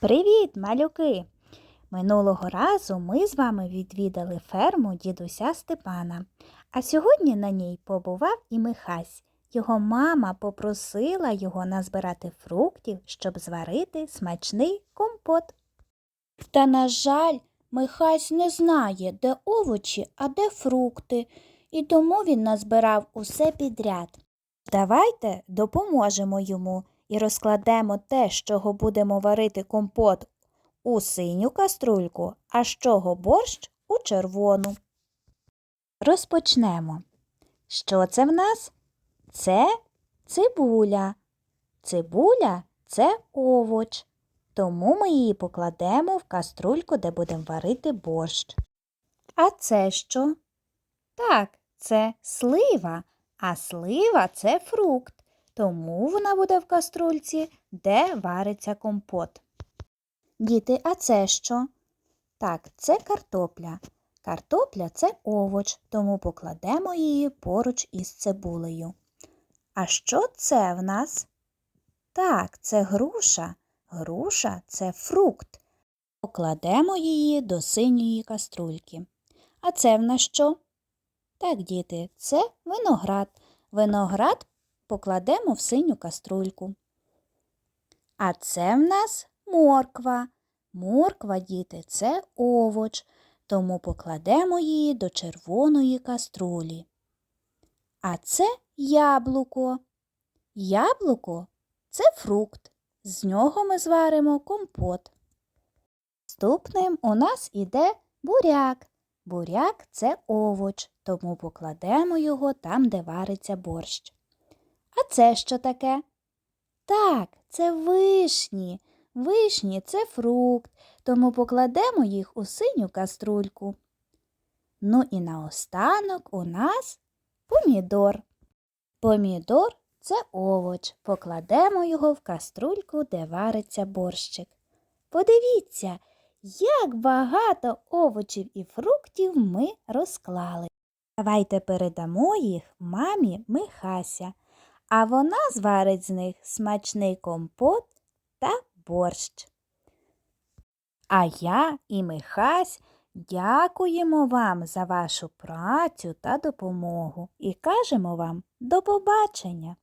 Привіт, малюки! Минулого разу ми з вами відвідали ферму дідуся Степана, а сьогодні на ній побував і Михась. Його мама попросила його назбирати фруктів, щоб зварити смачний компот. Та, на жаль, Михась не знає, де овочі, а де фрукти, і тому він назбирав усе підряд. Давайте допоможемо йому і розкладемо те, з чого будемо варити компот у синю каструльку, а з чого борщ у червону. Розпочнемо. Що це в нас? Це цибуля. Цибуля це овоч, тому ми її покладемо в каструльку, де будемо варити борщ. А це що? Так, це слива, а слива це фрукт, тому вона буде в каструльці, де вариться компот. Діти, а це що? Так, це картопля. Картопля це овоч, тому покладемо її поруч із цибулею. А що це в нас? Так, це груша. Груша це фрукт. Покладемо її до синьої каструльки. А це в нас що? Так, діти, це виноград. Виноград покладемо в синю каструльку. А це в нас морква. Морква, діти, це овоч, тому покладемо її до червоної каструлі. А це яблуко. Яблуко це фрукт. З нього ми зваримо компот. Наступним у нас іде буряк. Буряк це овоч, тому покладемо його там, де вариться борщ. А це що таке? Так, це вишні. Вишні це фрукт, тому покладемо їх у синю каструльку. Ну і наостанок у нас помідор. Помідор це овоч. Покладемо його в каструльку, де вариться борщик. Подивіться, як багато овочів і фруктів ми розклали. Давайте передамо їх мамі Михася, а вона зварить з них смачний компот та борщ. А я і Михась дякуємо вам за вашу працю та допомогу і кажемо вам до побачення!